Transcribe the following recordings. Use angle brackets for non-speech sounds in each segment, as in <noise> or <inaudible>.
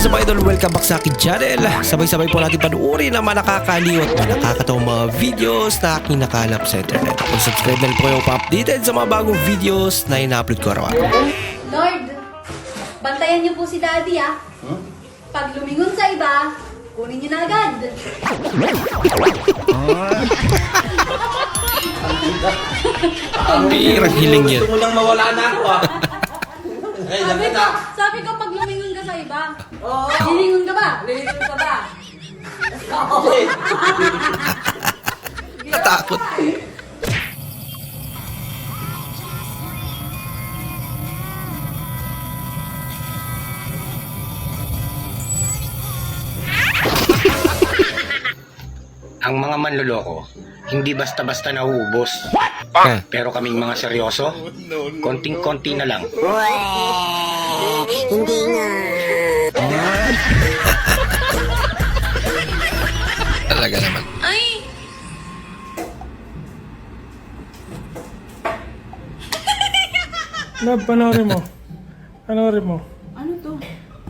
is up idol? Welcome back sa akin channel. Sabay-sabay po natin panuorin ang mga nakakaliw at mga nakakatawang mga videos na aking nakalap sa internet. Kung subscribe na po kayo pa-updated sa mga bagong videos na ina-upload ko araw-araw. Lord, bantayan niyo po si Daddy ah. Pag lumingon sa iba, kunin niyo na agad. Ang pirang hiling yan. Gusto mo lang mawala na ako ah. Sabi ko, sabi ko pag lumingon iba. Oo. Lilingon ka ba? Lilingon ka ba? Natakot. Ang mga manloloko, hindi basta-basta nauubos. Ah, Pero kaming mga seryoso, konting-konti na lang. talaga naman. <laughs> Love, panoorin mo. Panoorin mo. Ano to?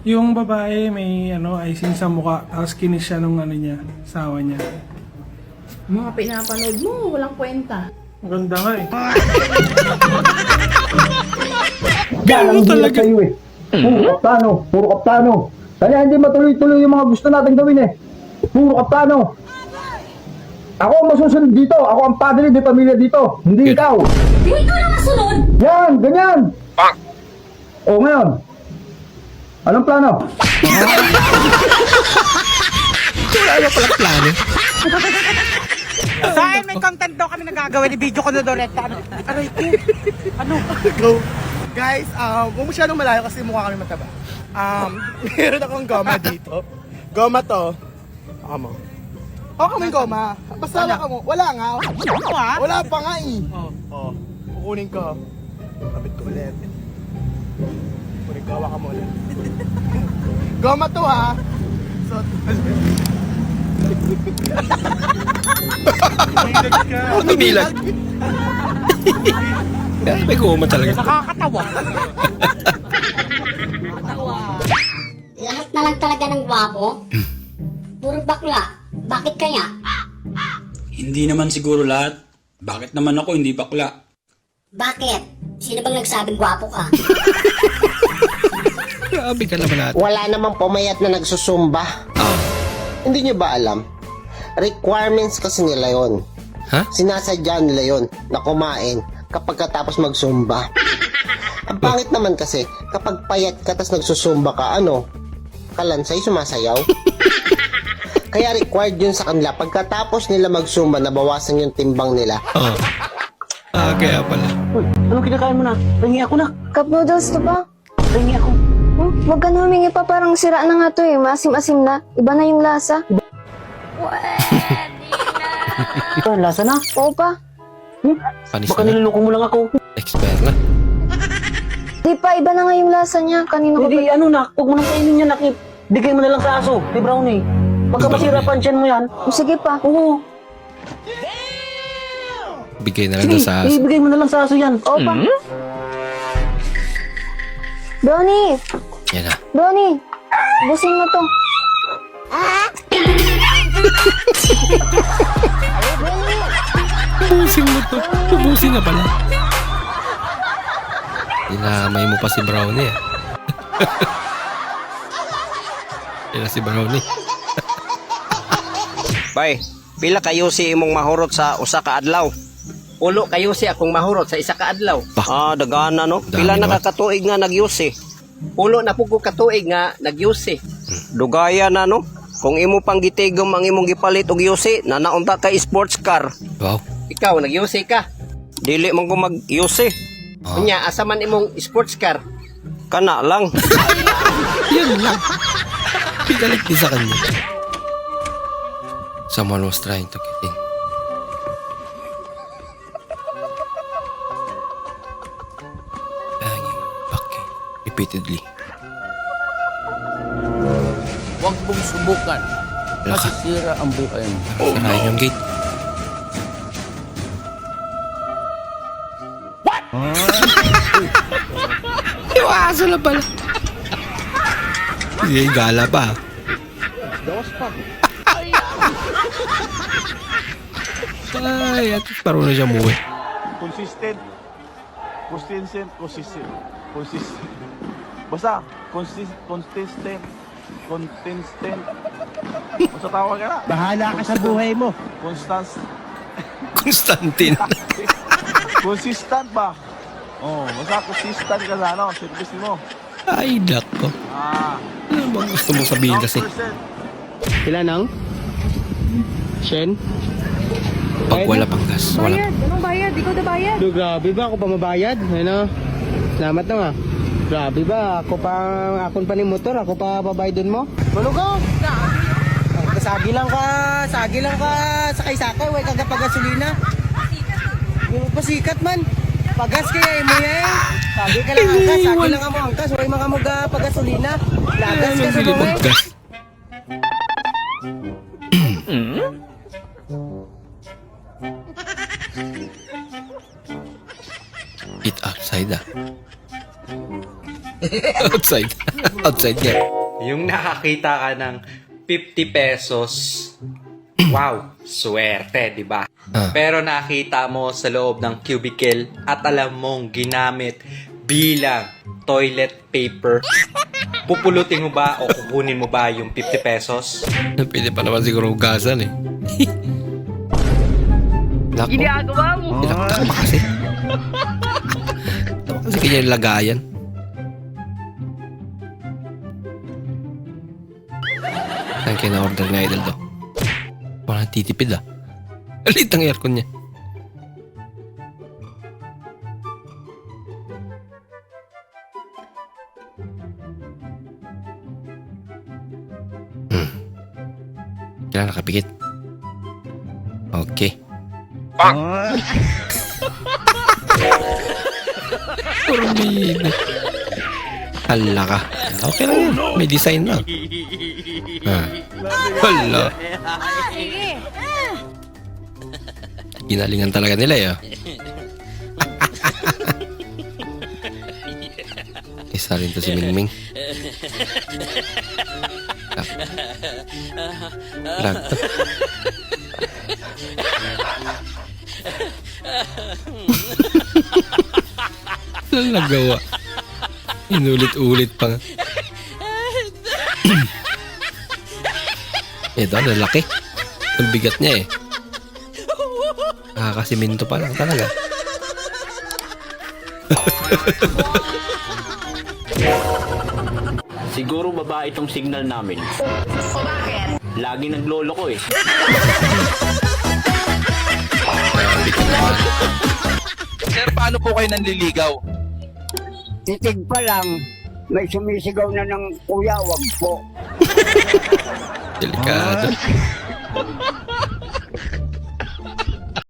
Yung babae may ano, icing sa mukha, tapos kinis siya nung ano niya, sawa niya. Mga pinapanood mo, walang kwenta. Maganda nga eh. <laughs> Ganun talaga. Kayo eh. Puro kaptano, puro kaptano. Kaya hindi matuloy-tuloy yung mga gusto natin gawin eh. Puro kaptano. Ako ang masusunod dito. Ako ang padre de pamilya dito. Hindi ikaw. Di ikaw na masunod! Yan, ganyan. O ngayon. Anong plano? <laughs> Wala na palang plano. <laughs> Dahil may content daw kami nagagawa ni video ko na Dorette. Ano? Aray ko. Ano? Go. Guys, um, huwag masyadong malayo kasi mukha kami mataba. Um, <laughs> meron akong goma dito. Goma to. Baka mo. Oh, kaming goma. Basta wala ka mo. Wala nga. Ha? Wala pa nga eh. Oh. oh. Kukunin ko. Kapit ko ulit. Kukunin ko. Hawa ka mo ulit. <laughs> goma to ha. So, tumilag. Kaya may guma talaga. Nakakatawa. Lahat na lang talaga ng gwapo? Puro bakla. Bakit kaya? Hindi naman siguro lahat. Bakit naman ako hindi bakla? Bakit? Sino bang nagsabing gwapo ka? <laughs> Grabe ka naman natin. Wala namang pumayat na nagsusumba. Oh. Hindi nyo ba alam? Requirements kasi nila yon. Ha? Sinasadya nila yon na kumain kapag katapos magsumba. Ang pangit naman kasi, kapag payat ka tapos nagsusumba ka, ano? Kalansay, sumasayaw. <laughs> Kaya required yun sa kanila. Pagkatapos nila magsumba, nabawasan yung timbang nila. Oh. Ah, kaya pala. Anong kinakain mo na? Ringi ako na. Cup noodles to ba? Ringi ako. Hmm? Huwag ka na humingi pa, parang sira na nga to eh. Masim-asim na. Iba na yung lasa. Ito, lasa na. Oo pa. Panis Baka na. niloloko mo lang ako. Expert na. Di pa, iba na nga yung lasa niya. Kanino ko pa. Hindi, ano na, huwag mo nang kainin yan, nakip. Bigay mo na lang sa aso, ni Brownie. Pagka masira pa ang tiyan mo yan, Oh, Sige pa. oo. Bigay na lang Sige, sa aso. ibigay mo na lang sa aso yan. Oo pa. Brownie! Yan na. Brownie! Busin mo to. Ubusin mo to. Ubusin na pala. Dinamay mo pa si Brownie eh. <laughs> Yan na si Brownie. <laughs> Bay, pila kayo si imong mahurot sa usa ka adlaw? Ulo kayo si akong mahurot sa isa ka adlaw. Ah, dagana no? Dami Pila naman. nakakatuig nga nagyusi? Ulo na po ko katuig nga nagyusi. Dugaya na no? Kung imo pang gitigom ang imong gipalit og yusi, nanaunta ka sports car. Wow. Ikaw nagyusi ka. Dili man ko mag-yusi. Oh. Unya asa man imong sports car. Kana lang. <laughs> Yan lang. Pigalit din sa kanya. Someone was trying to get in. Repeatedly. Huwag mong subukan. Laka. Masisira ang buhay mo. Sarayin yung gate. What? <laughs> Yung aso na pala. Hindi, gala pa. Dawas pa. Ay, at least parang na siya muwi. consistent. Consistent, consistent. Consistent. Basta, consist, consistent. Consistent. Basta tawag ka na. Bahala ka sa buhay mo. Constance. Constantine. <laughs> Consistent ba? Oh, basta consistent ka sa ano, service mo. Ay, nako. Ah, Ano bang gusto mong sabihin kasi? 100%. Sila nang? Shen? Pag wala pang gas, wala. Anong bayad? Ikaw na bayad. Do, grabe ba? Ako pa mabayad? Ano? Salamat na nga. Grabe ba? Ako pa, akon pa ni motor, ako pa babayadon mo? Ano ka? Sagi lang ka, sagi lang ka, sakay-sakay, way kaga pagasolina. Yung pasikat man. Pagas kaya mo yan. Sagi ka lang angkas, sagi lang ka mo angkas, way mga mga pagasolina. Lagas ka sa mga. Outside. outside niya. Yung nakakita ka ng 50 pesos, wow, swerte, di ba? Ah. Pero nakita mo sa loob ng cubicle at alam mong ginamit bilang toilet paper. Pupulutin mo ba o kukunin mo ba yung 50 pesos? Pwede pa naman siguro hugasan eh. <laughs> Nako. Ginagawa mo. Pinaktak pa kasi. <laughs> Kasi kanya yung lagayan. Saan kayo na-order ni Idol to? Walang titipid ah. <laughs> Alit ang aircon niya. Hmm. Kailan nakapikit? Okay. Turbina. <laughs> Hala ka. Okay lang yan. May design na. Ah. Hala. Ginalingan talaga nila eh. oh. <laughs> Isa rin to si Mingming. Lag <laughs> to. Ano nagawa? Inulit-ulit pa. Ito, ang laki. Ang bigat niya eh. Nakakasiminto pa lang talaga. Siguro babae itong signal namin. O bakit? Lagi naglolo ko eh. Sir, paano po kayo nanliligaw? Titig pa lang, may sumisigaw na ng kuya, wag po. <laughs> Delikado.